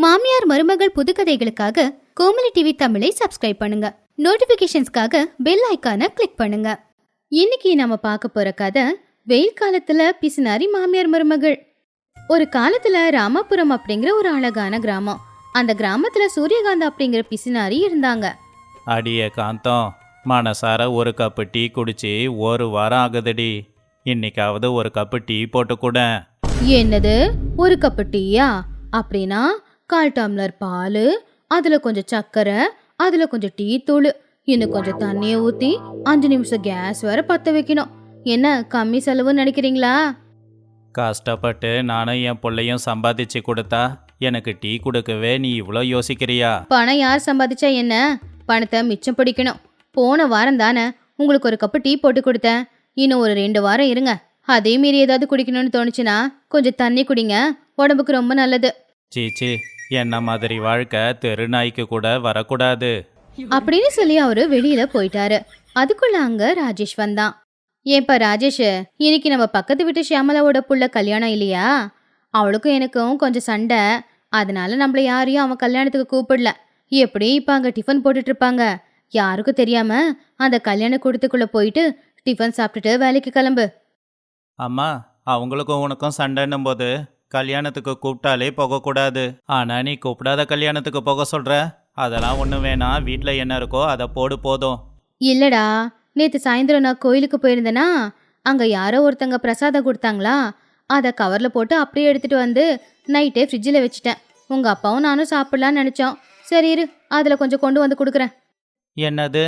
மாமியார் மருமகள் புதுக்கதைகளுக்காக கோமலி டிவி தமிழை சப்ஸ்கிரைப் பண்ணுங்க. நோட்டிபிகேஷன்ஸ்க்காக பெல் ஐக்கானை கிளிக் பண்ணுங்க. இன்னைக்கு நாம பார்க்க போற கதை வெயில் காலத்துல பிசினாரி மாமியார் மருமகள். ஒரு காலத்துல ராமாபுரம் அப்படிங்கிற ஒரு அழகான கிராமம். அந்த கிராமத்துல சூரியகாந்த் அப்படிங்கிற பிசினாரி இருந்தாங்க. அடியே காந்தம் மனசார ஒரு கப்பு டீ குடிச்சு ஒரு வாரம் ஆகுதுடி. இன்னைக்காவது ஒரு கப்பு டீ போட்டு கூட. என்னது? ஒரு கப்பு டீயா? அப்படின்னா கால் டம்ளர் பால் அதுல கொஞ்சம் சர்க்கரை அதுல கொஞ்சம் டீ தூள். இன்னும் கொஞ்சம் தண்ணியை ஊத்தி அஞ்சு நிமிஷம் கேஸ் வேற பத்த வைக்கணும். என்ன கம்மி செலவுன்னு நினைக்கிறீங்களா? கஷ்டப்பட்டு நானும் என் பிள்ளையும் சம்பாதிச்சு கொடுத்தா எனக்கு டீ கொடுக்கவே நீ இவ்வளோ யோசிக்கிறியா? பணம் யார் சம்பாதிச்சா என்ன? பணத்தை மிச்சம் பிடிக்கணும். போன வாரம் தானே உங்களுக்கு ஒரு கப்பு டீ போட்டு கொடுத்தேன். இன்னும் ஒரு ரெண்டு வாரம் இருங்க. அதே மீறி ஏதாவது குடிக்கணும்னு தோணுச்சுன்னா கொஞ்சம் தண்ணி குடிங்க. உடம்புக்கு ரொம்ப நல்லது. சீச்சி என்ன மாதிரி வாழ்க்கை தெரு நாய்க்கு கூட வரக்கூடாது. அப்படின்னு சொல்லி அவரு வெளியில போயிட்டாரு. அதுக்குள்ள அங்க ராஜேஷ் வந்தான். ஏன்பா ராஜேஷ் இன்னைக்கு நம்ம பக்கத்து வீட்டு ஷியாமலாவோட புள்ள கல்யாணம் இல்லையா? அவளுக்கும் எனக்கும் கொஞ்சம் சண்டை. அதனால நம்மள யாரையும் அவன் கல்யாணத்துக்கு கூப்பிடல. எப்படி இப்ப அங்க டிஃபன் போட்டுட்டு இருப்பாங்க? யாருக்கும் தெரியாம அந்த கல்யாண கூடத்துக்குள்ள போயிட்டு டிஃபன் சாப்பிட்டுட்டு வேலைக்கு கிளம்பு. அம்மா அவங்களுக்கும் உனக்கும் சண்டைன்னும் போது கல்யாணத்துக்கு கூப்பிட்டாலே போகக்கூடாது. ஆனால் நீ கூப்பிடாத கல்யாணத்துக்கு போக சொல்கிற அதெல்லாம் ஒன்றும் வேணாம். வீட்டில் என்ன இருக்கோ அதை போடு போதும். இல்லடா. நேத்து சாயந்தரம் நான் கோயிலுக்கு போயிருந்தேனா அங்க யாரோ ஒருத்தங்க பிரசாதம் கொடுத்தாங்களா அதை கவர்ல போட்டு அப்படியே எடுத்துட்டு வந்து நைட்டே ஃப்ரிட்ஜில் வச்சுட்டேன். உங்க அப்பாவும் நானும் சாப்பிடலாம்னு நினைச்சோம். சரி இரு அதுல கொஞ்சம் கொண்டு வந்து கொடுக்குறேன். என்னது?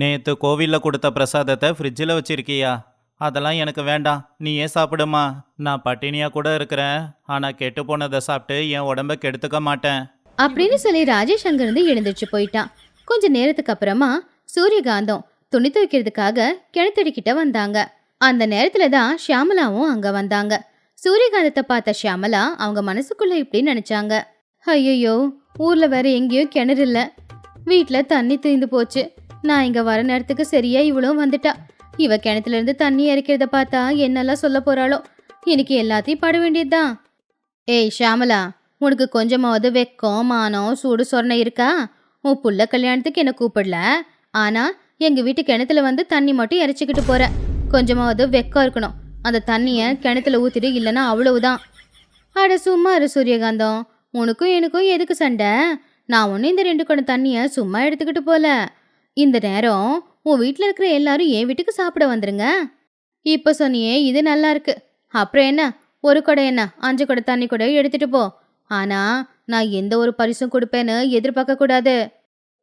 நேத்து கோவில்ல கொடுத்த பிரசாதத்தை ஃப்ரிட்ஜில் வச்சிருக்கியா? அதெல்லாம் எனக்கு வேண்டாம். நீயே சாப்பிடுமா? நான் பட்டினியா கூட இருக்கிறேன். ஆனா கெட்டு போனதை சாப்பிட்டு என் உடம்ப கெடுத்துக்க மாட்டேன். அப்படின்னு சொல்லி ராஜேஷ் அங்கிருந்து எழுந்திருச்சு போயிட்டான். கொஞ்ச நேரத்துக்கு அப்புறமா சூரியகாந்தம் துணி துவைக்கிறதுக்காக கிணத்தடிக்கிட்ட வந்தாங்க. அந்த நேரத்துல தான் ஷியாமலாவும் அங்க வந்தாங்க. சூரியகாந்தத்தை பார்த்த ஷியாமலா அவங்க மனசுக்குள்ள இப்படி நினைச்சாங்க. ஐயோ ஊர்ல வேற எங்கேயும் கிணறு இல்ல. வீட்டில் தண்ணி தீந்து போச்சு. நான் இங்க வர நேரத்துக்கு சரியா இவளும் வந்துட்டா. இவ கிணத்துல இருந்து தண்ணி இறக்கிறத பார்த்தா என்னெல்லாம் சொல்ல போறாளோ? இன்னைக்கு எல்லாத்தையும் பட வேண்டியதுதான். ஏய் ஷாமலா உனக்கு கொஞ்சமாவது வெக்கம் மானம் சூடு சொரணை இருக்கா? உன் புள்ள கல்யாணத்துக்கு என்ன கூப்பிடல? ஆனா எங்க வீட்டு கிணத்துல வந்து தண்ணி மட்டும் இறைச்சிக்கிட்டு போற. கொஞ்சமாவது வெக்கம் இருக்கணும். அந்த தண்ணிய கிணத்துல ஊத்திட்டு இல்லைன்னா அவ்வளவுதான். அட சும்மா இரு சூரியகாந்தம். உனக்கும் எனக்கும் எதுக்கு சண்டை? நான் ஒன்றும் இந்த ரெண்டு குடம் தண்ணியை சும்மா எடுத்துக்கிட்டு போல. இந்த நேரம் உன் வீட்டில் இருக்கிற எல்லாரும் என் வீட்டுக்கு சாப்பிட வந்துருங்க. இப்போ சொன்னியே இது நல்லா இருக்கு. அப்புறம் என்ன? ஒரு குடம் என்ன? அஞ்சு குடம் தண்ணி கூட எடுத்துட்டு போ. ஆனா நான் எந்த ஒரு பரிசும் கொடுப்பேன்னு எதிர்பார்க்க கூடாது.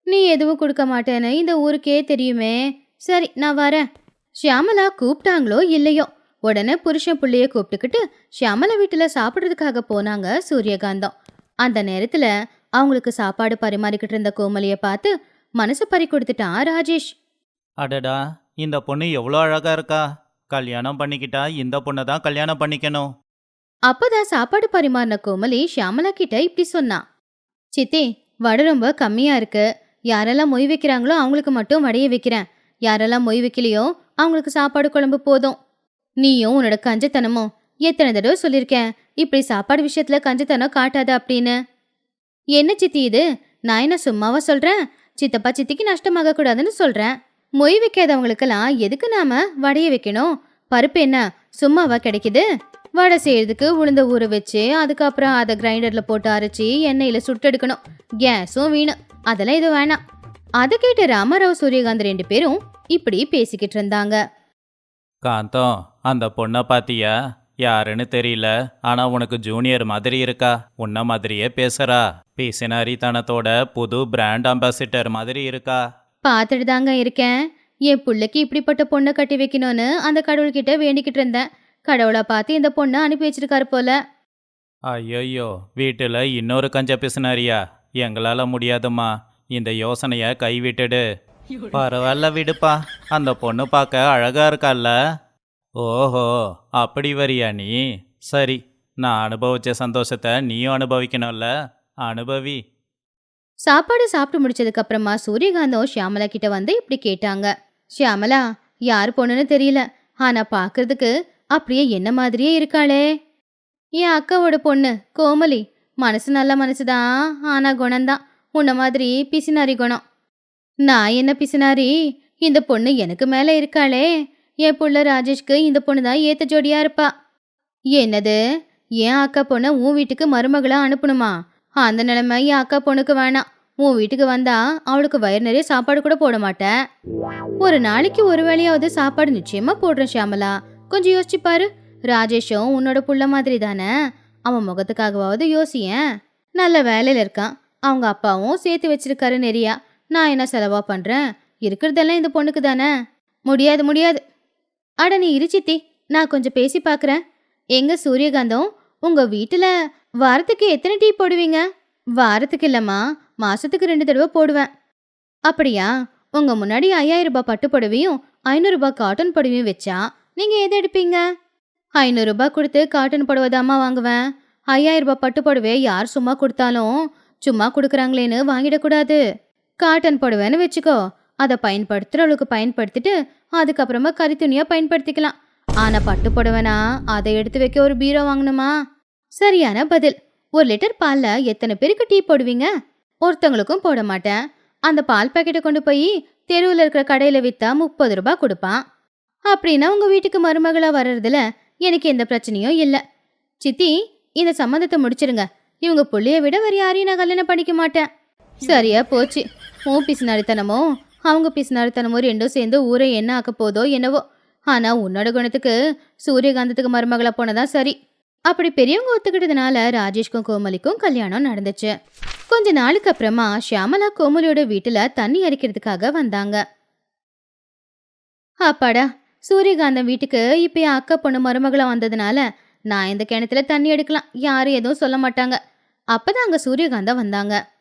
நீ எதுவும் கொடுக்க மாட்டேன்னு இந்த ஊருக்கே தெரியுமே. சரி நான் வரேன். ஷியாமலா கூப்பிட்டாங்களோ இல்லையோ? உடனே புருஷன் பிள்ளைய கூப்பிட்டுக்கிட்டு ஷியாமலா வீட்டுல சாப்பிட்றதுக்காக போனாங்க சூரியகாந்தம். அந்த நேரத்துல அவங்களுக்கு சாப்பாடு பரிமாறிக்கிட்டு இருந்த கோமலியை பார்த்து மனசு பறி கொடுத்துட்டான் ராஜேஷ். அடடா இந்த பொண்ணு எவ்வளோ அழகா இருக்கா. கல்யாணம் பண்ணிக்கிட்டா இந்த பொண்ணை தான் கல்யாணம் பண்ணிக்கணும். அப்பதான் சாப்பாடு பரிமாறின கோமலி ஷியாமலா கிட்ட இப்படி சொன்னான் சித்தி வடை ரொம்ப கம்மியா இருக்கு. யாரெல்லாம் மொய் வைக்கிறாங்களோ அவங்களுக்கு மட்டும் வடையை வைக்கிறேன். யாரெல்லாம் மொய் வைக்கலையோ அவங்களுக்கு சாப்பாடு குழம்பு போதும். நீயும் உன்னோட கஞ்சத்தனமும் எத்தனை தடவை சொல்லியிருக்கேன். இப்படி சாப்பாடு விஷயத்துல கஞ்சத்தனம் காட்டாத அப்படின்னு. என்ன சித்தி இது? நான் என்ன சும்மாவா சொல்றேன்? சித்தப்பா சித்திக்கு நஷ்டமாக கூடாதுன்னு சொல்றேன். மொய் வைக்காதவங்களுக்கெல்லாம் எதுக்கு நாம வடையை வைக்கணும்? பருப்பு என்ன சும்மாவா கிடைக்குது? வடை செய்யறதுக்கு உளுந்த ஊற வச்சு அதுக்கப்புறம் அதை கிரைண்டர்ல போட்டு அரைச்சி எண்ணெயில சுட்டெடுக்கணும். கேஸும் வீணு அதெல்லாம் இது வேணாம். அதை கேட்டு ராமராவ் சூரியகாந்த் ரெண்டு பேரும் இப்படி பேசிக்கிட்டு இருந்தாங்க. காந்தம் அந்த பொண்ணை பாத்தியா? யாருன்னு தெரியல. ஆனா உனக்கு ஜூனியர் மாதிரி இருக்கா? உன்ன மாதிரியே பேசுறா. பேசினாரித்தனத்தோட புது பிராண்ட் அம்பாசிடர் மாதிரி இருக்கா? பார்த்துட்டு தாங்க இருக்கேன். என் பிள்ளைக்கு இப்படிப்பட்ட பொண்ணை கட்டி வைக்கணும்னு அந்த கடவுள்கிட்ட வேண்டிக்கிட்டு இருந்தேன். கடவுளை பார்த்து இந்த பொண்ணை அனுப்பி வச்சிருக்காரு போல. ஐயோ வீட்டில் இன்னொரு கஞ்ச பிசுனாரியா? எங்களால் முடியாதும்மா. இந்த யோசனையை கைவிட்டுடு பரவாயில்ல விடுப்பா. அந்த பொண்ணு பார்க்க அழகா இருக்கால்ல. ஓஹோ அப்படி வரியா நீ? சரி நான் அனுபவிச்ச சந்தோஷத்தை நீயும் அனுபவிக்கணும்ல. அனுபவி. சாப்பாடு சாப்பிட்டு முடிச்சதுக்கு அப்புறமா சூரியகாந்தம் ஷியாமலா கிட்ட வந்து இப்படி கேட்டாங்க. ஷியாமலா யார் பொண்ணுன்னு தெரியல. ஆனா பாக்குறதுக்கு அப்படியே என்ன மாதிரியே இருக்காளே. என் அக்காவோட பொண்ணு கோமலி. மனசு நல்ல மனசுதான் ஆனா குணம்தான். உன்ன மாதிரி பிசினாரி குணம். நான் என்ன பிசினாரி? இந்த பொண்ணு எனக்கு மேல இருக்காளே. என் புள்ள ராஜேஷ்க்கு இந்த பொண்ணு தான் ஏத்த ஜோடியா இருப்பா. என்னது? என் அக்கா பொண்ணை உன் வீட்டுக்கு மருமகளா அனுப்பணுமா? அந்த நிலைமை என் அக்கா பொண்ணுக்கு வேணாம். உன் வீட்டுக்கு வந்தா அவளுக்கு வயிறு நிறைய சாப்பாடு கூட போட மாட்டேன் ஒரு நாளைக்கு ஒரு வேளையாவது சாப்பாடு நிச்சயமா போடுறேன் ஷியாமலா. கொஞ்சம் யோசிச்சு பாரு. ராஜேஷும் உன்னோட புள்ள மாதிரி தானே? அவன் முகத்துக்காகவாவது யோசியேன் நல்ல வேலையில இருக்கான். அவங்க அப்பாவும் சேர்த்து வச்சிருக்காரு நிறையா. நான் என்ன செலவா பண்றேன்? இருக்கிறதெல்லாம் இந்த பொண்ணுக்கு தானே? முடியாது முடியாது. அட நீ இருச்சித்தி நான் கொஞ்சம் பேசி பார்க்குறேன் எங்க சூரியகாந்தம் உங்க வீட்டுல வாரத்துக்கு எத்தனை டீ போடுவீங்க? வாரத்துக்கு இல்லம்மா மாசத்துக்கு ரெண்டு தடவை போடுவேன். அப்படியா? உங்க முன்னாடி ஐயாயிரம் ரூபாய் பட்டு புடவையும் ஐநூறுபாய் காட்டன் புடவையும் வச்சா நீங்க எதை எடுப்பீங்க? ஐநூறுரூபா கொடுத்து காட்டன் புடவை தாம்மா வாங்குவேன். ஐயாயிரரூபா பட்டு புடவை யார் சும்மா கொடுத்தாலும் சும்மா கொடுக்குறாங்களேன்னு வாங்கிடக்கூடாது. காட்டன் புடவைன்னு வச்சுக்கோ அதை பயன்படுத்துறவளுக்கு பயன்படுத்திட்டு அதுக்கப்புறமா கறி துணியாக பயன்படுத்திக்கலாம். ஆனா பட்டு புடவைனா அதை எடுத்து வைக்க ஒரு பீரோ வாங்கணுமா? சரியான பதில். ஒரு லிட்டர் பால்ல எத்தனை பேருக்கு டீ போடுவீங்க? ஒருத்தவங்களுக்கும் போட மாட்டேன். அந்த பால் பாக்கெட்டை கொண்டு போய் தெருவில் இருக்கிற கடையில வித்தா முப்பது ரூபாய் கொடுப்பான். அப்படின்னா உங்க வீட்டுக்கு மருமகளா வர்றதுல எனக்கு எந்த பிரச்சனையும் இல்லை. சித்தி இந்த சம்மந்தத்தை முடிச்சிருங்க. இவங்க புள்ளைய விட வேற யாரையும் நான் கல்யாணம் பண்ணிக்க மாட்டேன். சரியா போச்சு. உன் பிசுனாரித்தனமோ அவங்க பிசுனாரித்தனமோ ரெண்டும் சேர்ந்து ஊரை என்ன ஆக்க போதோ என்னவோ. ஆனா உன்னோட குணத்துக்கு சூரியகாந்தத்துக்கு மருமகளா போனதான் சரி. அப்படி பெரியவங்க ஒத்துக்கிட்டதுனால ராஜேஷ்க்கும் கோமலிக்கும் கல்யாணம் நடந்துச்சு. கொஞ்ச நாளுக்கு அப்புறமா ஷியாமலா கோமலியோட வீட்டுல தண்ணி அரிக்கிறதுக்காக வந்தாங்க. அப்பாடா சூரியகாந்தம் வீட்டுக்கு இப்ப என் அக்கா பொண்ணு மருமகளா வந்ததுனால நான் இந்த கிணத்துல தண்ணி எடுக்கலாம் யாரும் எதுவும் சொல்ல மாட்டாங்க. அப்பதான் அங்க சூரியகாந்தம் வந்தாங்க.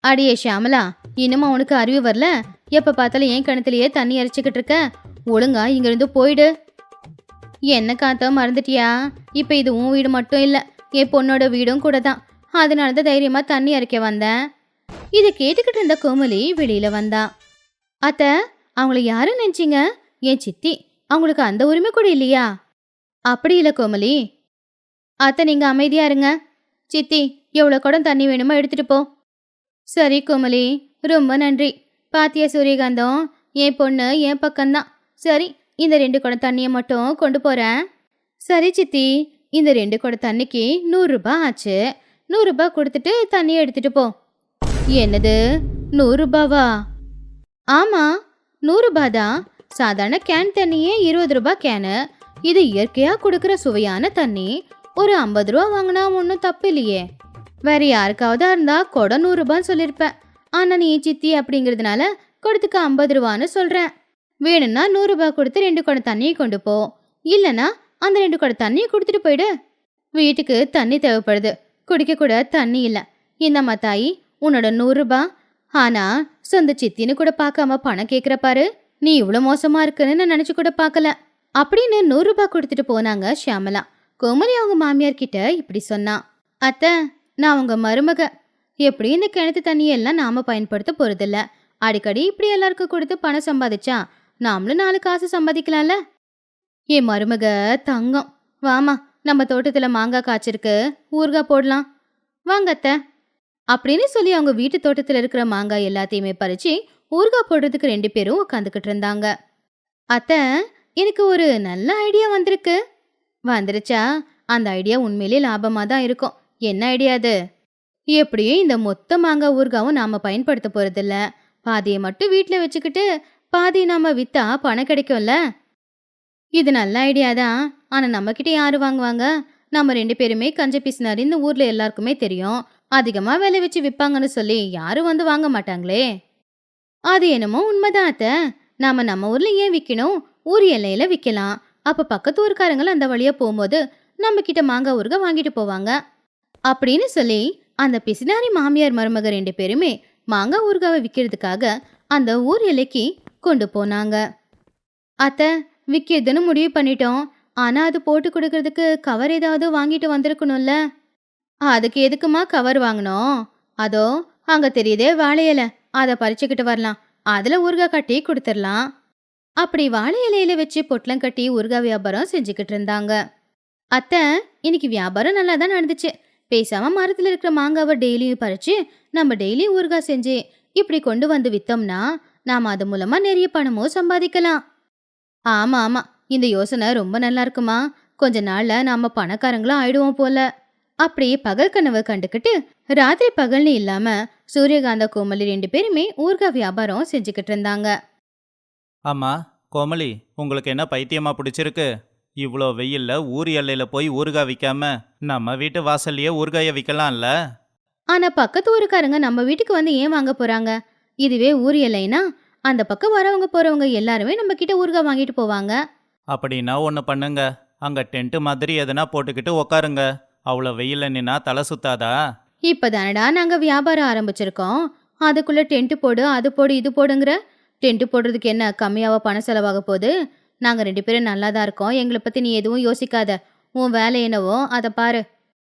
அடியே ஷியாமலா இன்னும் உனக்கு அறிவு வரல? எப்ப பார்த்தாலும் ஏன் கிணத்துலயே தண்ணி அரைச்சிக்கிட்டு இருக்க? ஒழுங்கா இங்கிருந்து போயிடு. என்ன காத்தோ மறந்துட்டியா? இப்போ இது உன் வீடு மட்டும் இல்லை என் பொண்ணோட வீடும் கூட தான் அதனால தான் தைரியமாக தண்ணி அரைக்க வந்தேன். இதை கேட்டுக்கிட்டு இருந்த கோமலி வெளியில் வந்தா. அத்த அவங்கள யாரும் நினச்சிங்க? என் சித்தி அவங்களுக்கு அந்த உரிமை கூட இல்லையா? அப்படி இல்லை கோமலி. அத்தை நீங்கள் அமைதியாக இருங்க. சித்தி எவ்வளோ குடம் தண்ணி வேணுமோ எடுத்துட்டு போ. சரி கோமலி ரொம்ப நன்றி. பாத்தியா சூரியகாந்தம்? என் பொண்ணு என் பக்கம்தான். சரி இந்த ரெண்டு குடம் தண்ணியை மட்டும் கொண்டு போகிறேன் சரி சித்தி. இந்த ரெண்டு குடம் தண்ணிக்கு நூறுரூபா ஆச்சு. நூறுரூபா கொடுத்துட்டு தண்ணியை எடுத்துட்டு போ. என்னது? நூறுரூபாவா ஆமாம் நூறுரூபா தான். சாதாரண கேன் தண்ணியே இருபது ரூபாய் கேனு இது இயற்கையாக கொடுக்குற சுவையான தண்ணி. ஒரு ஐம்பது ரூபா வாங்கினா ஒன்றும் தப்பு இல்லையே. வேற யாருக்காவது இருந்தால் குடம் நூறுரூபான்னு சொல்லியிருப்பேன் ஆனால் நீ சித்தி அப்படிங்கிறதுனால கொடுத்துக்க ஐம்பது ரூபான்னு சொல்கிறேன் வேணும்னா நூறுரூபா கொடுத்து ரெண்டு குடம் தண்ணியை கொண்டு போ. இல்லைன்னா அந்த ரெண்டு குடம் தண்ணியை கொடுத்துட்டு போயிடு. வீட்டுக்கு தண்ணி தேவைப்படுது. குடிக்க கூட தண்ணி இல்லை. இந்தம்மா தாயி உன்னோட நூறுரூபா ஆனா சொந்த சித்தின்னு கூட பார்க்காம பணம் கேட்குற பாரு. நீ இவ்வளோ மோசமா இருக்குன்னு நான் நினச்சி கூட பார்க்கல. அப்படின்னு நூறுரூபா கொடுத்துட்டு போனாங்க ஷியாமலா. கோமலி அவங்க மாமியார் கிட்ட இப்படி சொன்னா. அத்தை நான் உங்க மருமக. எப்படி இந்த கிணத்து தண்ணியெல்லாம் நாம பயன்படுத்த போறதில்ல. அடிக்கடி இப்படி எல்லாருக்கும் கொடுத்து பணம் சம்பாதிச்சா நாமளும் நாலு காசு சம்பாதிக்கலாம்ல? என் மருமக தங்கம். வாமா நம்ம தோட்டத்துல மாங்காய் காய்ச்சிருக்கு. ஊறுகாய் போடலாம். வாங்க அத்தை. அப்படின்னு சொல்லி அவங்க வீட்டு தோட்டத்துல இருக்கிற மாங்காய் எல்லாத்தையுமே பறிச்சு ஊறுகாய் போடுறதுக்கு ரெண்டு பேரும் உட்காந்துக்கிட்டு இருந்தாங்க. அத்தை எனக்கு ஒரு நல்ல ஐடியா வந்திருக்கு. வந்துருச்சா? அந்த ஐடியா உண்மையிலேயே லாபமா தான் இருக்கும். என்ன ஐடியா அது? எப்படியும் இந்த மொத்த மாங்காய் ஊறுகாவும் நாம பயன்படுத்த போறதில்ல. பாதியை மட்டும் வீட்டில் வச்சுக்கிட்டு பாதி நாம வித்தா பணம் கிடைக்கும்ல? இது நல்ல ஐடியா தான். ஆனா நம்ம கிட்ட யாரு வாங்குவாங்க? நம்ம ரெண்டு பேருமே கஞ்ச பிசினாரி இந்த ஊர்ல எல்லாருக்குமே தெரியும். அதிகமா விலை வச்சு விற்பாங்கன்னு சொல்லி யாரும் வந்து வாங்க மாட்டாங்களே. அது என்னமோ உண்மைதான் அத்தை. நாம நம்ம ஊர்ல ஏன் விற்கணும் ஊர் எல்லையில விற்கலாம் அப்ப பக்கத்து ஊர்க்காரங்களும் அந்த வழியா போகும்போது நம்ம கிட்ட மாங்காய் ஊருக வாங்கிட்டு போவாங்க. அப்படின்னு சொல்லி அந்த பிசினாரி மாமியார் மருமக ரெண்டு பேருமே மாங்காய் ஊறுகாவை விற்கிறதுக்காக அந்த ஊர் எல்லைக்கு கொண்டு போனாங்க. அத்தை விற்கிறதுன்னு முடிவு பண்ணிட்டோம். ஆனால் அது போட்டு கொடுக்கறதுக்கு கவர் ஏதாவது வாங்கிட்டு வந்திருக்கணும்ல. அதுக்கு எதுக்குமா கவர் வாங்கினோம்? அதோ அங்கே தெரியுதே வாழை அதை பறிச்சுக்கிட்டு வரலாம். அதில் ஊறுகாய் கட்டி கொடுத்துடலாம் அப்படி வாழை இலையில வச்சு பொட்டலம் கட்டி ஊறுகாய் வியாபாரம் செஞ்சுக்கிட்டு இருந்தாங்க. அத்தை இன்னைக்கு வியாபாரம் நல்லா தான் நடந்துச்சு. பேசாம மரத்தில் இருக்கிற மாங்காவை டெய்லியும் பறிச்சு நம்ம டெய்லி ஊறுகாய் செஞ்சு இப்படி கொண்டு வந்து வித்தோம்னா நாம அது மூலமா நிறைய பணமும் சம்பாதிக்கலாம். ஆமா ஆமா. இந்த யோசனை ரொம்ப நல்லா இருக்குமா? கொஞ்ச நாள்ல நாம பணக்காரங்களும் ஆயிடுவோம் போல. அப்படி பகல் கனவு கண்டுக்கிட்டு ராத்திரி பகல்னு இல்லாம சூரியகாந்த கோமலி ரெண்டு பேருமே ஊறுகாய் வியாபாரம் செஞ்சுக்கிட்டு இருந்தாங்க. அம்மா கோமலி உங்களுக்கு என்ன பைத்தியமா பிடிச்சிருக்கு? இவ்வளோ வெயில்ல ஊர் எல்லையில் போய் ஊறுகாய் விற்காம நம்ம வீட்டு வாசல்லையே ஊறுகாயை விற்கலாம்ல ஆனா பக்கத்து ஊருக்காரங்க நம்ம வீட்டுக்கு வந்து ஏன் வாங்க போறாங்க? இதுவே ஊர் இல்லைன்னா அந்த பக்கம் வரவங்க போறவங்க எல்லாருமே நம்ம கிட்ட ஊறுகாய் வாங்கிட்டு போவாங்க. அப்படின்னா ஒன்று பண்ணுங்க. அங்கே டென்ட்டு மாதிரி எதனா போட்டுக்கிட்டு உக்காருங்க. அவ்வளோ வெயில்ல நின்னா தலை சுத்தாதா? இப்பதானடா நாங்க வியாபாரம் ஆரம்பிச்சிருக்கோம். அதுக்குள்ள டென்ட் போடு அது போடு இது போடுங்கிற? டென்ட் போடுறதுக்கு என்ன கம்மியாவா பணம் செலவாக போகுது? நாங்க ரெண்டு பேரும் நல்லா தான் இருக்கோம். எங்களை பத்தி நீ எதுவும் யோசிக்காத. உன் வேலை என்னவோ அதை பாரு.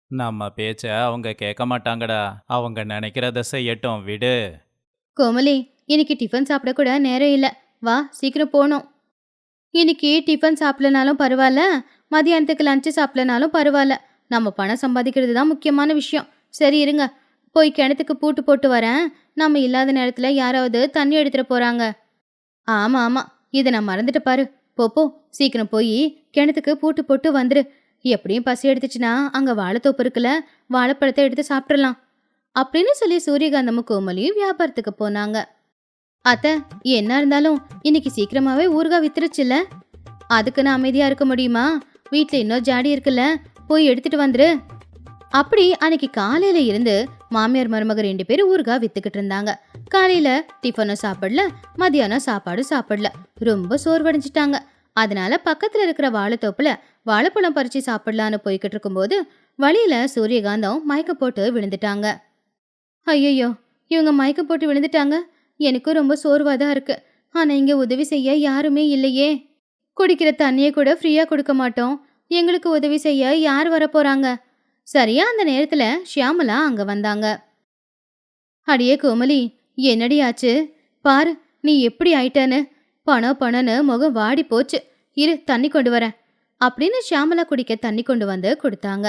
நம்ம பேச்ச அவங்க கேட்க மாட்டாங்கடா. அவங்க நினைக்கிறத செய்யட்டும் விடு. கோமலி இன்னைக்கு டிஃபன் சாப்பிட கூட நேரம் இல்லை. வா சீக்கிரம் போகணும் இன்னைக்கு டிஃபன் சாப்பிடலனாலும் பரவாயில்ல. மதியானத்துக்கு லஞ்சு சாப்பிடலனாலும் பரவாயில்ல. நம்ம பணம் சம்பாதிக்கிறது தான் முக்கியமான விஷயம். சரி இருங்க. போய் கிணத்துக்கு பூட்டு போட்டு வரேன். நம்ம இல்லாத நேரத்தில் யாராவது தண்ணி எடுத்துகிட்டு போகிறாங்க ஆமாம் ஆமாம் இதை நான் மறந்துட்டு பாரு. போப்போ சீக்கிரம் போய் கிணத்துக்கு பூட்டு போட்டு வந்துரு. எப்படியும் பசி எடுத்துச்சுன்னா அங்கே வாழைத்தோப்பு இருக்குல்ல வாழைப்பழத்தை எடுத்து சாப்பிட்றலாம் அப்படின்னு சொல்லி சூரியகாந்தமும் கோமலியும் வியாபாரத்துக்கு போனாங்க. அத்தை என்ன இருந்தாலும் இன்னைக்கு சீக்கிரமாவே ஊறுகாய் வித்துருச்சுல்ல? அதுக்கு நான் அமைதியா இருக்க முடியுமா? வீட்டில் இன்னும் ஜாடி இருக்குல்ல போய் எடுத்துட்டு வந்துரு. அப்படி அன்னைக்கு காலையில இருந்து மாமியார் மருமக ரெண்டு பேரும் ஊறுகாய் வித்துக்கிட்டு இருந்தாங்க. காலையில டிஃபனும் சாப்பிடல மதியானம் சாப்பாடு சாப்பிடல. ரொம்ப சோர்வடைஞ்சிட்டாங்க. அதனால பக்கத்துல இருக்கிற வாழைத்தோப்புல வாழைப்பழம் பறிச்சு சாப்பிடலான்னு போய்கிட்டு இருக்கும்போது வழியில சூரியகாந்தம் மயக்க போட்டு விழுந்துட்டாங்க. ஐயையோ இவங்க மயக்க போட்டு விழுந்துட்டாங்க. எனக்கும் ரொம்ப சோர்வாக தான் இருக்கு. ஆனால் இங்கே உதவி செய்ய யாருமே இல்லையே. குடிக்கிற தண்ணியை கூட ஃப்ரீயாக கொடுக்க மாட்டோம். எங்களுக்கு உதவி செய்ய யார் வரப்போகிறாங்க சரியா அந்த நேரத்தில் ஷியாமலா அங்கே வந்தாங்க. அடியே கோமலி என்னடி ஆச்சு? பாரு நீ எப்படி ஆயிட்டேன்னு. பணம் பணம்னு முகம் வாடி போச்சு. இரு தண்ணி கொண்டு வரேன். அப்படின்னு ஷியாமலா குடிக்க தண்ணி கொண்டு வந்து கொடுத்தாங்க.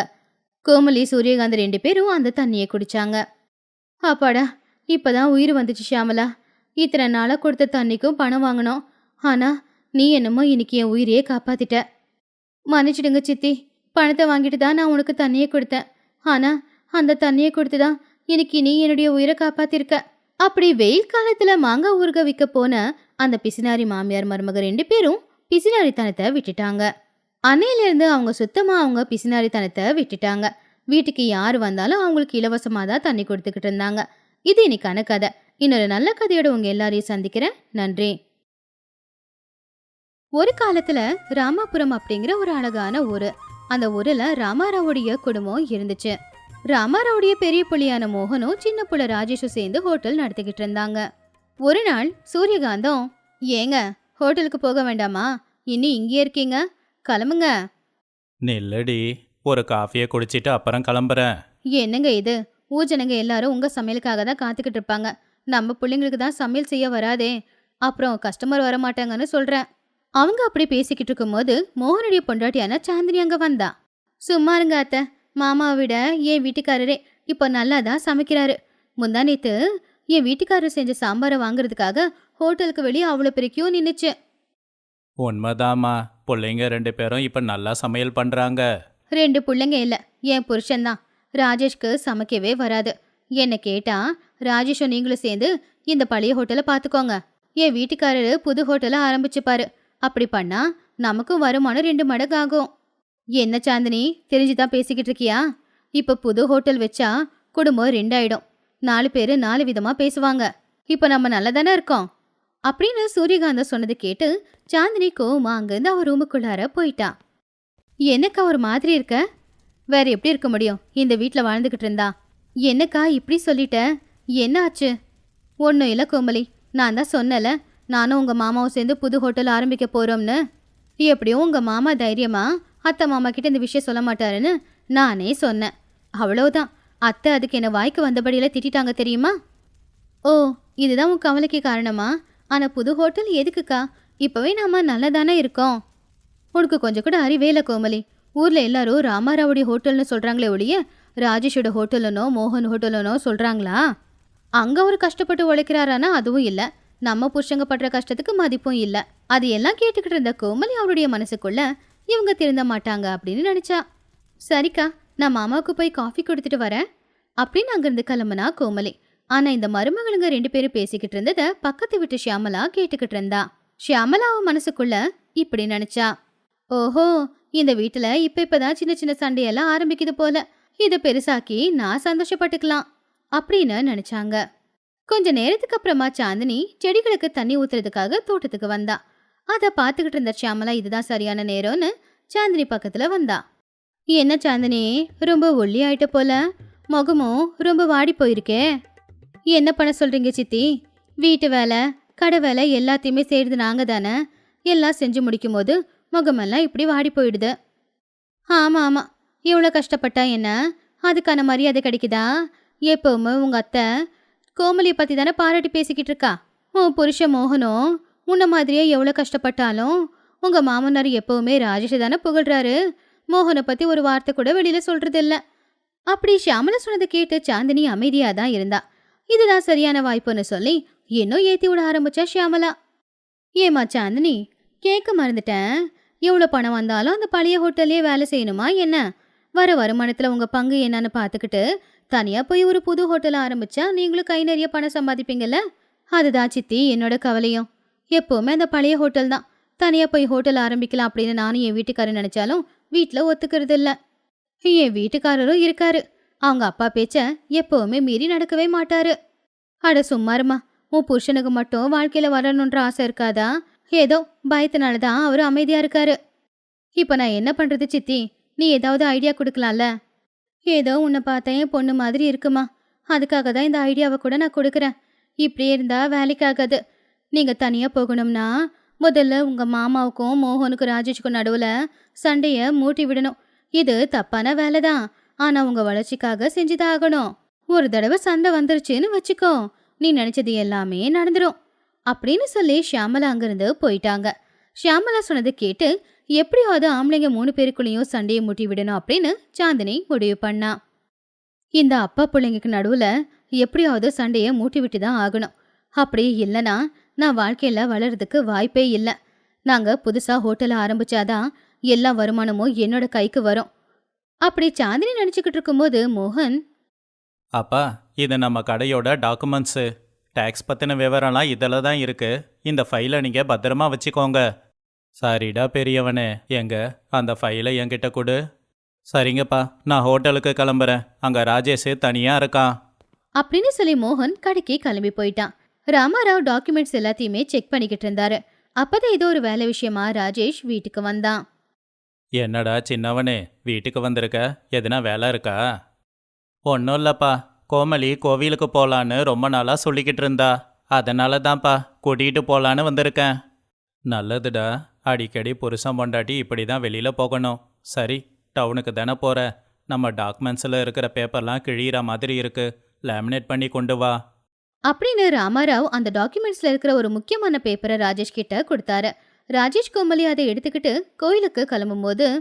கோமலி சூரியகாந்த் ரெண்டு பேரும் அந்த தண்ணியை குடிச்சாங்க. அப்பாடா இப்பதான் உயிர் வந்துச்சு ஷியாமலா. இத்தனை நாளாக கொடுத்த தண்ணிக்கும் பணம் வாங்கினோம். ஆனால் நீ என்னமோ இன்னைக்கு என் உயிரையே காப்பாத்திட்ட. மன்னிச்சிடுங்க சித்தி. பணத்தை வாங்கிட்டு தான் நான் உனக்கு தண்ணியை கொடுத்தேன். ஆனா அந்த தண்ணியை கொடுத்து தான் இன்னைக்கு நீ என்னுடைய உயிரை காப்பாத்திருக்க. அப்படி வெயில் காலத்தில் மாங்காய் ஊறுக விற்க போன அந்த பிசினாரி மாமியார் மருமக ரெண்டு பேரும் பிசினாரித்தனத்தை விட்டுட்டாங்க. அன்னையிலேருந்து அவங்க சுத்தமாக அவங்க பிசினாரித்தனத்தை விட்டுட்டாங்க. வீட்டுக்கு யார் வந்தாலும் அவங்களுக்கு இலவசமாக தான் தண்ணி கொடுத்துக்கிட்டு இருந்தாங்க. இது இன்னைக்கான கதை. இன்னொரு நல்ல கதையோட உங்க எல்லாரையும் சந்திக்கிறேன். நன்றி. ஒரு காலத்துல ராமாபுரம் அப்படிங்கிற ஒரு அழகான ஊரு. அந்த ஊர்ல ராமாராவுடைய குடும்பம் இருந்துச்சு. ராமாராவுடைய பெரிய புள்ளியான மோகனும் சின்ன புள்ள ராஜேஷும் சேர்ந்து ஹோட்டல் நடத்திக்கிட்டு இருந்தாங்க. ஒரு நாள் சூரியகாந்தம் ஏங்க ஹோட்டலுக்கு போக வேண்டாமா? இனி இங்கே இருக்கீங்க? கிளம்புங்க. நில்லடி ஒரு காஃபியை குடிச்சிட்டு அப்புறம் கிளம்புறேன். என்னங்க இது? ஊஜனங்க எல்லாரும் உங்க சமையலுக்காக தான் காத்துக்கிட்டு இருப்பாங்க. நம்ம பிள்ளைங்களுக்கு தான் சமையல் செய்ய வராதே. அப்புறம் கஸ்டமர் வர மாட்டாங்கன்னு சொல்றேன். அவங்க அப்படி பேசிக்கிட்டு இருக்கும்போது மோகனுடைய பொண்டாட்டியான சாந்தினி அங்க வந்தா. சும்மா இருங்க அத்தை. மாமாவை விட என் வீட்டுக்காரரே இப்போ நல்லா தான் சமைக்கிறாரு. முந்தா நேத்து என் வீட்டுக்காரர் செஞ்ச சாம்பாரை வாங்குறதுக்காக ஹோட்டலுக்கு வெளியே அவ்வளோ பெரிய கியூ நின்னுச்சு. உண்மைதாம்மா. பிள்ளைங்க ரெண்டு பேரும் இப்போ நல்லா சமையல் பண்ணுறாங்க ரெண்டு பிள்ளைங்க இல்லை. என் புருஷன்தான் ராஜேஷ்க்கு சமைக்கவே வராது. என்ன கேட்டா ராஜேஷும் நீங்களும் சேர்ந்து இந்த பழைய ஹோட்டலை பார்த்துக்கோங்க. என் வீட்டுக்காரரு புது ஹோட்டலை ஆரம்பிச்சுப்பாரு. அப்படி பண்ணா நமக்கும் வருமானம் ரெண்டு மடங்கு ஆகும். என்ன சாந்தினி தெரிஞ்சுதான் பேசிக்கிட்டு இருக்கியா? இப்ப புது ஹோட்டல் வச்சா குடும்பம் ரெண்டாயிடும். நாலு பேர் நாலு விதமா பேசுவாங்க. இப்ப நம்ம நல்லா தானே இருக்கோம்? அப்படின்னு சூரியகாந்தம் சொன்னது கேட்டு சாந்தினி கோவமா அங்கேருந்து அவ ரூமுக்குள்ளார போயிட்டா. என்னக்கா ஒரு மாதிரி இருக்க? வேற எப்படி இருக்க முடியும்? இந்த வீட்டில் வாழ்ந்துக்கிட்டு இருந்தா. என்னக்கா இப்படி சொல்லிட்ட? என்ன ஆச்சு? ஒன்றும் இல்லை கோமலி. நான் தான் சொன்னல நானும் உங்கள் மாமாவும் சேர்ந்து புது ஹோட்டல் ஆரம்பிக்க போகிறோம்னு எப்படியும் உங்கள் மாமா தைரியமா அத்தை மாமா கிட்ட இந்த விஷயம் சொல்ல மாட்டாருன்னு நானே சொன்னேன். அவ்வளோதான் அத்தை அதுக்கு என்னை வாய்க்கு வந்தபடியில் திட்டிட்டாங்க தெரியுமா? ஓ இதுதான் உன் கவலைக்கு காரணமா? ஆனால் புது ஹோட்டல் எதுக்குக்கா? இப்போவே நாம நல்லதானே இருக்கோம். உனக்கு கொஞ்சம் கூட அறிவே இல்லை கோமலி. ஊர்ல எல்லாரும் ராமாராவுடைய ஹோட்டல்னு சொல்றாங்களே ஒழிய ராஜேஷோட ஹோட்டலுனோ மோகன் ஹோட்டலுனோ சொல்றாங்களா? அங்க அவர் கஷ்டப்பட்டு உழைக்கிறாரானா அதுவும் இல்ல. நம்ம புருஷங்க படுற கஷ்டத்துக்கு மதிப்பும் இல்ல. அது எல்லாம் கேட்டுக்கிட்டு இருந்த கோமலி அவருடைய மனசுக்குள்ள இவங்க திருந்த மாட்டாங்க அப்படின்னு நினைச்சா. சரிக்கா நான் மாமாவுக்கு போய் காஃபி கொடுத்துட்டு வரேன். அப்படின்னு அங்கேருந்து கிளம்புனா கோமலி. ஆனா இந்த மருமகளுங்க ரெண்டு பேரும் பேசிக்கிட்டு இருந்தத பக்கத்து விட்டு ஷியாமலா கேட்டுக்கிட்டு இருந்தா. ஷியாமலாவும் அவன் மனசுக்குள்ள இப்படி நினச்சா. ஓஹோ இந்த வீட்டுல இப்ப இப்பதான் சின்ன சின்ன சண்டையெல்லாம் ஆரம்பிக்குது போல. இதை பெருசாக்கி நான் சந்தோஷப்பட்டுக்கலாம் அப்படின்னு நினைச்சாங்க. கொஞ்ச நேரத்துக்கு அப்புறமா சாந்தினி செடிகளுக்கு தண்ணி ஊத்துறதுக்காக தோட்டத்துக்கு வந்தா. அதை பார்த்துக்கிட்டு இருந்த ஷியாமலா இதுதான் சரியான நேரம்னு சாந்தினி பக்கத்துல வந்தா. என்ன சாந்தினி ரொம்ப ஒல்லி ஆயிட்ட போல? முகமும் ரொம்ப வாடி போயிருக்கே. என்ன பண்ண சொல்றீங்க சித்தி? வீட்டு வேலை கடை வேலை எல்லாத்தையுமே செய்யறது நாங்க தானே? எல்லாம் செஞ்சு முடிக்கும் போது முகமெல்லாம் இப்படி வாடி போயிடுது. ஆமா ஆமா. இவ்வளோ கஷ்டப்பட்டா என்ன? அதுக்கான மரியாதை கிடைக்குதா? எப்பவுமே உங்க அத்தை கோமலியை பத்தி தானே பாராட்டி பேசிக்கிட்டு இருக்கா? உன் புருஷ மோகனும் உன்ன மாதிரியே எவ்வளோ கஷ்டப்பட்டாலும் உங்க மாமனார் எப்பவுமே ராஜேஷை தானே புகழ்றாரு. மோகனை பத்தி ஒரு வார்த்தை கூட வெளியில சொல்றது இல்ல அப்படி ஷியாமலை சொன்னதை கேட்டு சாந்தினி அமைதியா தான் இருந்தா. இதுதான் சரியான வாய்ப்புன்னு சொல்லி இன்னும் ஏத்தி விட ஆரம்பிச்சா ஷியாமலா. ஏமா சாந்தினி கேட்க மறந்துட்டேன். எவ்வளோ பணம் வந்தாலும் அந்த பழைய ஹோட்டல்லே வேலை செய்யணுமா என்ன? வர வருமானத்தில் உங்கள் பங்கு என்னன்னு பார்த்துக்கிட்டு தனியாக போய் ஒரு புது ஹோட்டல் ஆரம்பிச்சா நீங்களும் கை நிறைய பணம் சம்பாதிப்பீங்கல்ல? அதுதான் சித்தி என்னோட கவலையும். எப்போவுமே அந்த பழைய ஹோட்டல் தான். தனியாக போய் ஹோட்டல் ஆரம்பிக்கலாம் அப்படின்னு நானும் என் வீட்டுக்காரர் நினச்சாலும் வீட்டில் ஒத்துக்கிறது இல்லை. என் வீட்டுக்காரரும் இருக்காரு. அவங்க அப்பா பேச்ச எப்பவுமே மீறி நடக்கவே மாட்டாரு. அட சும்மாருமா உன் புருஷனுக்கு மட்டும் வாழ்க்கையில வரணுன்ற ஆசை இருக்காதா? ஏதோ பயத்தினால தான் அவர் அமைதியா இருக்காரு. இப்போ நான் என்ன பண்ணுறது சித்தி? நீ ஏதாவது ஐடியா கொடுக்கலாம்ல? ஏதோ உன்னை பார்த்தேன் என் பொண்ணு மாதிரி இருக்குமா? அதுக்காக தான் இந்த ஐடியாவை கூட நான் கொடுக்குறேன். இப்படியே இருந்தால் வேலைக்காகாது நீங்கள் தனியாக போகணும்னா முதல்ல உங்கள் மாமாவுக்கும் மோகனுக்கும் ராஜேஷுக்கும் நடுவில் சண்டையை மூட்டி விடணும். இது தப்பான வேலை தான் ஆனால் உங்கள் வளர்ச்சிக்காக செஞ்சுதான் ஆகணும். ஒரு தடவை சண்டை வந்துருச்சுன்னு வச்சுக்கோ. நீ நினச்சது எல்லாமே நடந்துரும். அப்படின்னு சொல்லி ஷியாமலா அங்கிருந்து போயிட்டாங்க. ஷியாமலா சொன்னதை கேட்டு எப்படியாவது ஆம்பளைங்க மூணு பேருக்குள்ளேயும் சண்டையை மூட்டி விடணும் அப்படின்னு சாந்தினி முடிவு பண்ணா. இந்த அப்பா பிள்ளைங்களுக்கு நடுவில் எப்படியாவது சண்டையை மூட்டி விட்டு தான் ஆகணும். அப்படி இல்லைனா நான் வாழ்க்கையில் வளர்றதுக்கு வாய்ப்பே இல்லை. நாங்கள் புதுசாக ஹோட்டலை ஆரம்பித்தாதான் எல்லா வருமானமும் என்னோட கைக்கு வரும். அப்படி சாந்தினி நினச்சிக்கிட்டு இருக்கும்போது மோகன் அப்பா இது நம்ம கடையோட டாக்குமெண்ட்ஸு டேக்ஸ் பற்றின விவரம்லாம் இதில் தான் இருக்கு. இந்த ஃபைலை நீங்கள் பத்திரமா வச்சுக்கோங்க. சரிடா பெரியவனே எங்க? அந்த ஃபைலை என்கிட்ட கொடு. சரிங்கப்பா நான் ஹோட்டலுக்கு கிளம்புறேன். அங்கே ராஜேஷ் தனியாக இருக்கான். அப்படின்னு சொல்லி மோகன் கடைக்கு கிளம்பி போயிட்டான். ராமாராவ் டாக்குமெண்ட்ஸ் எல்லாத்தையுமே செக் பண்ணிக்கிட்டு இருந்தாரு. அப்பதான் ஏதோ ஒரு வேலை விஷயமா ராஜேஷ் வீட்டுக்கு வந்தான். என்னடா சின்னவனே வீட்டுக்கு வந்திருக்க? எதுனா வேலை இருக்கா? ஒன்றும் இல்லைப்பா கோமலி கோவிலுக்கு போகலான்னு ரொம்ப நாளாக சொல்லிக்கிட்டு இருந்தா. அதனால தான்ப்பா கூட்டிகிட்டு போகலான்னு வந்திருக்கேன். நல்லதுடா. அடிக்கடி புருஷன் பொண்டாட்டி இப்படி தான் வெளியில் போகணும். சரி டவுனுக்கு தானே போகிற நம்ம டாக்குமெண்ட்ஸில் இருக்கிற பேப்பர்லாம் கிழியிற மாதிரி இருக்கு. லேமினேட் பண்ணி கொண்டு வா. அப்படின்னு ராமாராவ் அந்த டாக்குமெண்ட்ஸ்ல இருக்கிற ஒரு முக்கியமான பேப்பரை ராஜேஷ் கிட்ட கொடுத்தாரு. ராஜேஷ் கோமலி அதை எடுத்துக்கிட்டு கோயிலுக்கு கிளம்பும்போது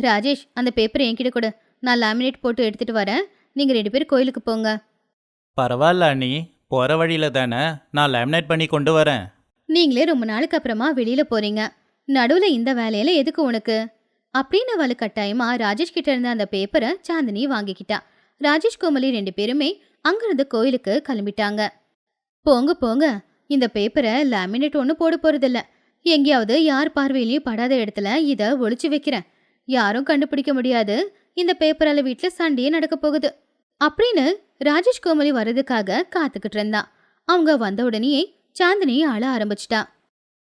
ராஜேஷ் அந்த பேப்பரை என்கிட்ட கொடு. நான் லேமினேட் போட்டு எடுத்துட்டு வரேன். நீங்க ரெண்டு பேரும் கோயிலுக்கு போங்க. பரவாயில்ல அண்ணி. போகிற வழியில் தானே நான் லேமினேட் பண்ணி கொண்டு வரேன். நீங்களே ரொம்ப நாளுக்கு அப்புறமா வெளியில போறீங்க. நடுவுல இந்த வேலையில எதுக்கு உனக்கு? அப்படின்னு அவளு கட்டாயமா ராஜேஷ் கிட்ட இருந்த அந்த பேப்பரை சாந்தினி வாங்கிக்கிட்டா. ராஜேஷ் கோமலி ரெண்டு பேருமே அங்கிருந்து கோயிலுக்கு கிளம்பிட்டாங்க. போங்க போங்க. இந்த பேப்பரை லேமினேட் ஒன்றும் போட போறதில்ல. எங்கேயாவது யார் பார்வையிலையும் படாத இடத்துல இதை ஒளிச்சு வைக்கிறேன். யாரும் கண்டுபிடிக்க முடியாது. இந்த பேப்பரால வீட்டில் சண்டையே நடக்க போகுது. அப்படின்னு ராஜேஷ் கோமலி வர்றதுக்காக காத்துக்கிட்டு இருந்தான் அவங்க வந்த உடனேயே சாந்தினி அழ ஆரம்பிச்சிட்டா.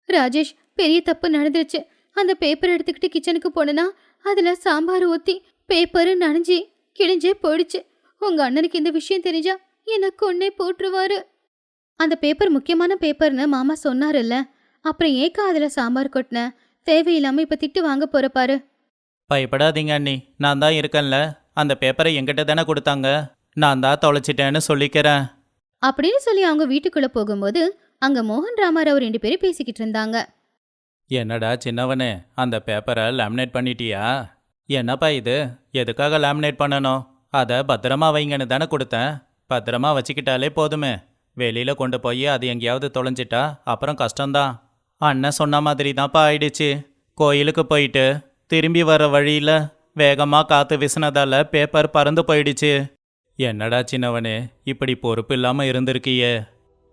ராஜேஷ் பெரிய தப்பு நடந்துருச்சு. அந்த பேப்பர் எடுத்துக்கிட்டு கிச்சனுக்கு போனேன்னா அதுல சாம்பார் ஊத்தி பேப்பரு நனைஞ்சி கிழிஞ்சே போயிடுச்சு. உங்க அண்ணனுக்கு இந்த விஷயம் தெரிஞ்சா என்ன கொன்னே போட்டுருவாரு. அந்த பேப்பர் முக்கியமான பேப்பர்னு மாமா சொன்னார்ல அப்புறம் ஏக்கா அதுல சாம்பார் கொட்டின? தேவையில்லாம இப்ப திட்டு வாங்க போற பாரு. பயப்படாதீங்க அண்ணி. நான் தான் இருக்கேன்ல. அந்த பேப்பரை என்கிட்ட தானே கொடுத்தாங்க. நான் தான் தொலைச்சிட்டேன்னு சொல்லிக்கிறேன். அப்படின்னு சொல்லி அவங்க வீட்டுக்குள்ள போகும்போது அங்க மோகன் ராமாராவ் ரெண்டு பேரும் பேசிக்கிட்டு இருந்தாங்க. என்னடா சின்னவனே அந்த பேப்பரை லேமினேட் பண்ணிட்டியா? என்னப்பா இது? எதுக்காக லேமினேட் பண்ணணும்? அதை பத்திரமா வைங்கன்னு தானே கொடுத்தேன். பத்திரமா வச்சுக்கிட்டாலே போதுமே. வெளியில கொண்டு போய் அது எங்கேயாவது தொலைஞ்சிட்டா அப்புறம் கஷ்டம்தான். அண்ணன் சொன்ன மாதிரி தான்ப்பா ஆயிடுச்சு. கோயிலுக்கு போயிட்டு திரும்பி வர வழியில வேகமா காத்து வீசினதால பேப்பர் பறந்து போயிடுச்சு. என்னடா சின்னவனே இப்படி பொறுப்பு இல்லாம இருந்திருக்கியே.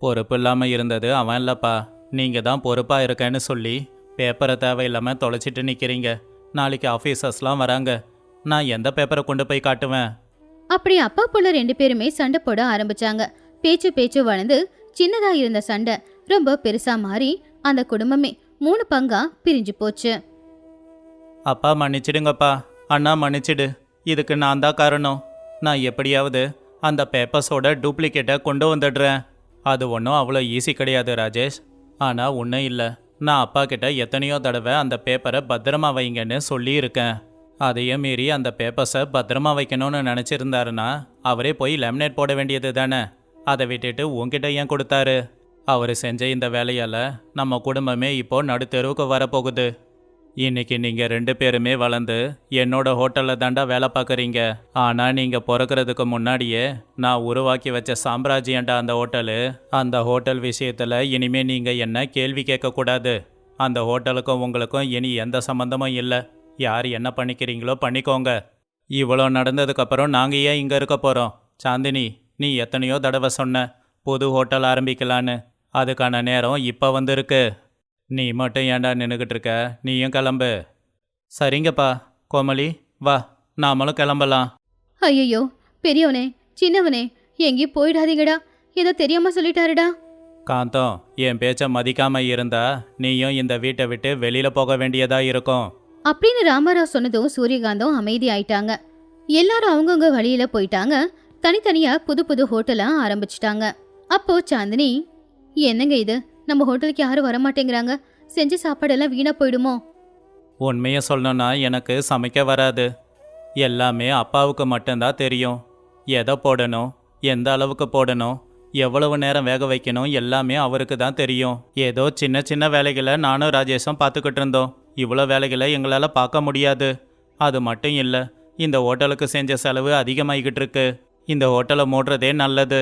பொறுப்பு இல்லாம இருந்தது அவன் இல்லப்பா. நீங்க தான் பொறுப்பா இருக்கேன்னு சொல்லி பேப்பரை தேவையில்லாம தொலைச்சிட்டு நிக்கிறீங்க. நாளைக்கு ஆஃபீஸர்ஸ்லாம் வராங்க. நான் எந்த பேப்பரை கொண்டு போய் காட்டுவேன்? அப்படி அப்பா புள்ள ரெண்டு பேருமே சண்டை போட ஆரம்பிச்சாங்க. பேச்சு பேச்சு வளர்ந்து சின்னதா இருந்த சண்டை ரொம்ப பெருசா மாறி அந்த குடும்பமே மூணு பங்கா பிரிஞ்சு போச்சு. அப்பா மன்னிச்சிடுங்கப்பா. அண்ணா மன்னிச்சிடு. இதுக்கு நான் தான் காரணம். நான் எப்படியாவது அந்த பேப்பர்ஸோட டூப்ளிகேட்டை கொண்டு வந்துடுறேன். அது ஒன்றும் அவ்வளோ ஈஸி கிடையாது ராஜேஷ். ஆனால் ஒன்றும் இல்லை. நான் அப்பா கிட்ட எத்தனையோ தடவை அந்த பேப்பரை பத்திரமா வைங்கன்னு சொல்லியிருக்கேன். அதையும் மீறி அந்த பேப்பர்ஸை பத்திரமா வைக்கணும்னு நினச்சிருந்தாருன்னா அவரே போய் லேமினேட் போட வேண்டியது தானே. அதை விட்டுட்டு உங்ககிட்ட ஏன் கொடுத்தாரு? அவர் செஞ்ச இந்த வேலையால் நம்ம குடும்பமே இப்போ நடுத்தெருவுக்கு வரப்போகுது. இன்னைக்கு நீங்கள் ரெண்டு பேருமே வளர்ந்து என்னோட ஹோட்டலில் தாண்டா வேலை பார்க்குறீங்க. ஆனால் நீங்கள் பிறக்கறதுக்கு முன்னாடியே நான் உருவாக்கி வச்ச சாம்ராஜ்யண்டா அந்த ஹோட்டலு. அந்த ஹோட்டல் விஷயத்தில் இனிமேல் நீங்கள் என்ன கேள்வி கேட்கக்கூடாது. அந்த ஹோட்டலுக்கும் உங்களுக்கும் இனி எந்த சம்மந்தமும் இல்லை. யார் என்ன பண்ணிக்கிறீங்களோ பண்ணிக்கோங்க. இவ்வளோ நடந்ததுக்கப்புறம் நாங்கள் ஏன் இங்கே இருக்க போகிறோம் சாந்தினி நீ எத்தனையோ தடவை சொன்ன புது ஹோட்டல் ஆரம்பிக்கலான்னு. அதுக்கான நேரம் இப்போ வந்திருக்கு. நீ மட்டும் ஏன்டா நின்றுக்கிட்டு இருக்க நீயும் கிளம்பு. சரிங்கப்பா கோமலி வா நாமளும் கிளம்பலாம். ஐயோ பெரியவனே சின்னவனே எங்கேயும் போயிடாதீங்கடா. ஏதோ தெரியாம சொல்லிட்டாருடா. காந்தம் என் பேச்சை மதிக்காம இருந்தா நீயும் இந்த வீட்டை விட்டு வெளியில போக வேண்டியதா இருக்கும். அப்படின்னு ராமராவ் சொன்னதும் சூரியகாந்தம் அமைதி ஆயிட்டாங்க. எல்லாரும் அவங்கவுங்க வழியில போயிட்டாங்க. தனித்தனியா புது புது ஹோட்டலா ஆரம்பிச்சிட்டாங்க. அப்போ சாந்தினி என்னங்க இது? நம்ம ஹோட்டலுக்கு யாரும் வரமாட்டேங்கிறாங்க. செஞ்ச சாப்பாடெல்லாம் வீணா போயிடுமோ? உண்மையை சொல்லணும்னா எனக்கு சமைக்க வராது. எல்லாமே அப்பாவுக்கு மட்டும்தான் தெரியும். எதை போடணும் எந்த அளவுக்கு போடணும் எவ்வளவு நேரம் வேக வைக்கணும் எல்லாமே அவருக்கு தான் தெரியும். ஏதோ சின்ன சின்ன வேலைகளை நானும் ராஜேஷும் பார்த்துக்கிட்டு இருந்தோம். இவ்வளோ வேலைகளை எங்களால் பார்க்க முடியாது. அது மட்டும் இல்லை இந்த ஹோட்டலுக்கு செஞ்ச செலவு அதிகமாகிக்கிட்டு இருக்கு. இந்த ஹோட்டலை மூடுறதே நல்லது.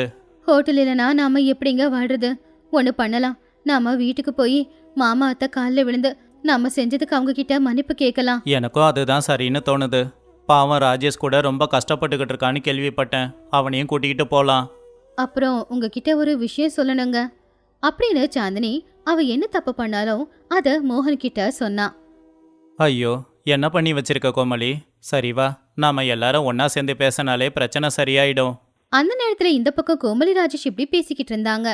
ஹோட்டல் இல்லைனா நாம எப்படிங்க வாழ்றது? ஒன்று பண்ணலாம். நாம வீட்டுக்கு போய் மாமா அத்தை காலில் விழுந்து நாம செஞ்சதுக்கு அவங்க கிட்ட மன்னிப்பு கேட்கலாம். எனக்கும் அதுதான் சரின்னு தோணுது. பாவம் ராஜேஷ் கூட ரொம்ப கஷ்டப்பட்டுக்கிட்டு இருக்கான்னு கேள்விப்பட்டேன். அவனையும் கூட்டிகிட்டு போகலாம் அப்புறம் உங்ககிட்ட ஒரு விஷயம் சொல்லணுங்க. அப்படின்னு சாந்தினி அவ என்ன தப்பு பண்ணாலும் அத மோகன் கிட்ட சொன்னா. ஐயோ என்ன பண்ணி வச்சிருக்க கோமலி சரி வா நாம எல்லாரும் ஒண்ணா சேர்ந்து பேசினாலே பிரச்சனை சரியாயிடும். அந்த நேரத்துல இந்த பக்கம் கோமலி ராஜேஷ் இப்படி பேசிக்கிட்டு இருந்தாங்க.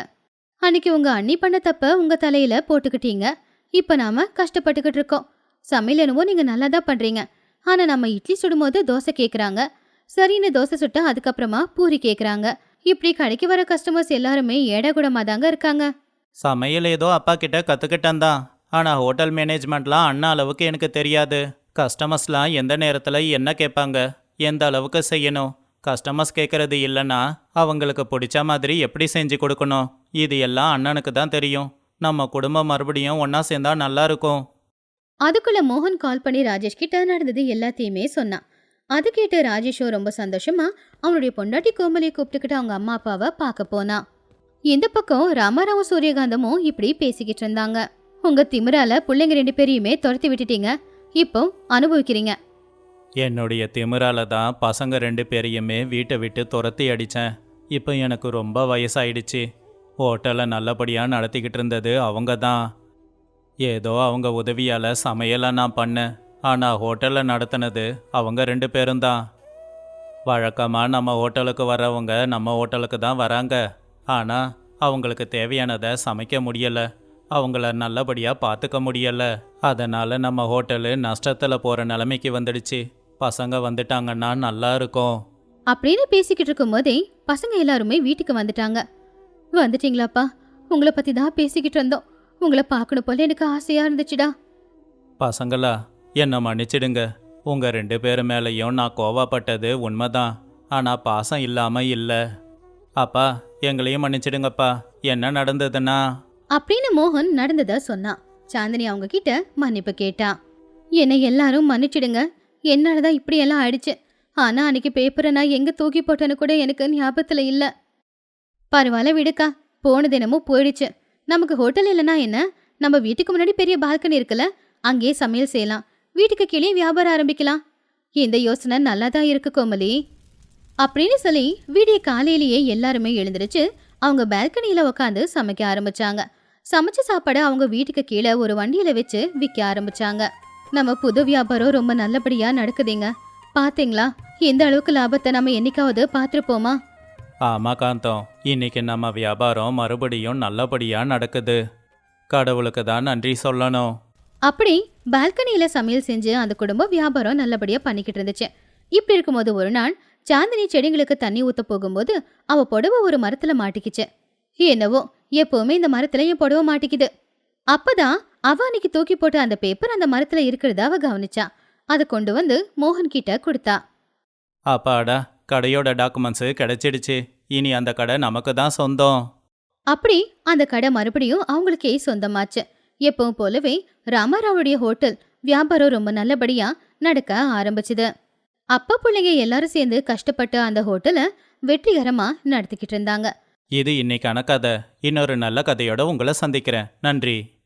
அன்னைக்கு உங்க அண்ணி பண்ண தப்ப உங்க தலையில போட்டுக்கிட்டீங்க. இப்ப நாம கஷ்டப்பட்டுக்கிட்டு இருக்கோம். சமையல் என்னவோ நீங்க நல்லா தான் பண்றீங்க. ஆனா நம்ம இட்லி சுடும்போது தோசை கேக்குறாங்க. சரின்னு தோசை சுட்டா அதுக்கப்புறமா பூரி கேக்குறாங்க. இப்படி கடைக்கு வர கஸ்டமர்ஸ் எல்லாருமே ஏடா கூடமா தாங்க இருக்காங்க. சமையல் ஏதோ அப்பா கிட்ட கத்துக்கிட்டேன் தான் ஆனா ஹோட்டல் மேனேஜ்மெண்ட்லாம் அண்ணா அளவுக்கு எனக்கு தெரியாது. கஸ்டமர்ஸ்லாம் எந்த நேரத்துல என்ன கேட்பாங்க? எந்த அளவுக்கு செய்யணும்? கஸ்டமர்ஸ் கேட்கறது இல்லைன்னா அவங்களுக்கு பிடிச்ச மாதிரி எப்படி செஞ்சு கொடுக்கணும்? இது எல்லாம் அண்ணனுக்கு தான் தெரியும். நம்ம குடும்பம் மறுபடியும் ஒன்னா சேர்ந்தா நல்லா இருக்கும். அதுக்குள்ள மோகன் கால் பண்ணி ராஜேஷ் கிட்ட நடந்தது எல்லாத்தையுமே சொன்னான். அது கேட்டு ராஜேஷோ ரொம்ப சந்தோஷமா அவனுடைய பொண்டாட்டி கோமலியை கூப்பிட்டுக்கிட்டு அவங்க அம்மா அப்பாவை பார்க்க போனான். இந்த பக்கம் ராமாராவும் சூரியகாந்தமும் இப்படி பேசிக்கிட்டு இருந்தாங்க. உங்க திமிரால பிள்ளைங்க ரெண்டு பேரையுமே துரத்தி விட்டுட்டீங்க. இப்போ அனுபவிக்கிறீங்க. என்னுடைய திமிரால தான் பசங்க ரெண்டு பேரையுமே வீட்டை விட்டு துரத்தி அடித்தேன் இப்போ எனக்கு ரொம்ப வயசாயிடுச்சு. ஹோட்டலை நல்லபடியாக நடத்திக்கிட்டு இருந்தது அவங்க தான். ஏதோ அவங்க உதவியால் சமையலாக நான் பண்ணேன். ஆனால் ஹோட்டலை நடத்தினது அவங்க ரெண்டு பேரும் தான். வழக்கமாக நம்ம ஹோட்டலுக்கு வர்றவங்க நம்ம ஹோட்டலுக்கு தான் வராங்க. ஆனால் அவங்களுக்கு தேவையானதை சமைக்க முடியலை. அவங்கள நல்லபடியாக பார்த்துக்க முடியலை. அதனால் நம்ம ஹோட்டலு நஷ்டத்தில் போகிற நிலைமைக்கு வந்துடுச்சு. பசங்க வந்துட்டாங்கன்னா நல்லா இருக்கும். அப்படின்னு பேசிக்கிட்டு இருக்கும் போதே பசங்க எல்லாருமே வீட்டுக்கு வந்துட்டாங்க. வந்துட்டீங்களாப்பா? உங்களை பத்தி தான் பேசிக்கிட்டு இருந்தோம். உங்களை பார்க்கணும் போல எனக்கு ஆசையா இருந்துச்சுடா. பசங்களா என்னை மன்னிச்சிடுங்க. உங்கள் ரெண்டு பேர் மேலேயும் நான் கோவப்பட்டது உண்மைதான். ஆனால் பாசம் இல்லாமல் இல்லை. அப்பா எங்களையும் மன்னிச்சிடுங்கப்பா. என்ன நடந்ததுன்னா? அப்படின்னு மோகன் நடந்தத சொன்னான். சாந்தினி அவங்க கிட்ட மன்னிப்பு கேட்டா. என்னை எல்லாரும் மன்னிச்சிடுங்க. என்னால் தான் இப்படியெல்லாம் ஆயிடுச்சு. ஆனா அன்னைக்கு பேப்பரை நான் எங்கே தூக்கி போட்டேன்னு கூட எனக்கு ஞாபகத்துல இல்லை. பரவாயில்ல விடுக்கா போன தினமும் போயிடுச்சு. நமக்கு ஹோட்டல் இல்லைன்னா என்ன? நம்ம வீட்டுக்கு முன்னாடி பெரிய பால்கனி இருக்குல்ல அங்கேயே சமையல் செய்யலாம். வீட்டுக்கு கீழே வியாபாரம் ஆரம்பிக்கலாம். இந்த யோசனை நல்லா தான் இருக்கு கோமலி. அப்படின்னு சொல்லி விடிய காலையிலேயே எல்லாருமே எழுந்திருச்சு அவங்க பால்கனியில உட்காந்து சமைக்க ஆரம்பிச்சாங்க. சமைச்ச சாப்பாடை அவங்க வீட்டுக்கு கீழே ஒரு வண்டியில வச்சு விற்க ஆரம்பிச்சாங்க. நம்ம புது வியாபாரம் ரொம்ப நல்லபடியா நடக்குதுங்க. பாத்தீங்களா? எந்த அளவுக்கு லாபத்தை நம்ம என்னைக்காவது பார்த்துருப்போமா? ஆமா காந்தம். இன்னைக்கு நம்ம வியாபாரம் மறுபடியும் நல்லபடியா நடக்குது. கடவுளுக்கு தான் நன்றி சொல்லணும். அப்படி பால்கனியில சமையல் செஞ்சு அந்த குடும்பம் வியாபாரம் நல்லபடியா பண்ணிக்கிட்டு இருந்துச்சு. இப்படி இருக்கும்போது ஒரு நாள் சாந்தினி செடிங்களுக்கு தண்ணி ஊத்த போகும்போது அவ புடவை ஒரு மரத்துல மாட்டிக்கிச்சு. என்னவோ எப்பவுமே இந்த மரத்துல என் புடவை மாட்டிக்குது. அப்பதான் அவ அன்னைக்கு தூக்கி போட்ட அந்த பேப்பர் அந்த மரத்துல இருக்கிறத அவ கவனிச்சா. அதை கொண்டு வந்து மோகன் கிட்ட கொடுத்தா. அப்பாடா கடையோட டாக்குமெண்ட்ஸு கிடைச்சிடுச்சு. இனி அந்த கடை நமக்கு தான் சொந்தம். அப்படி அந்த கடை மறுபடியும் அவங்களுக்கே சொந்தமாச்சு. எப்பவும் போலவே ராமாராவுடைய ஹோட்டல் வியாபாரம் ரொம்ப நல்லபடியா நடக்க ஆரம்பிச்சுது. அப்பா பிள்ளைங்க எல்லாரும் சேர்ந்து கஷ்டப்பட்டு அந்த ஹோட்டலை வெற்றிகரமா நடத்திக்கிட்டு இருந்தாங்க. இது இன்னைக்கான கதை. இன்னொரு நல்ல கதையோட உங்களை சந்திக்கிறேன். நன்றி.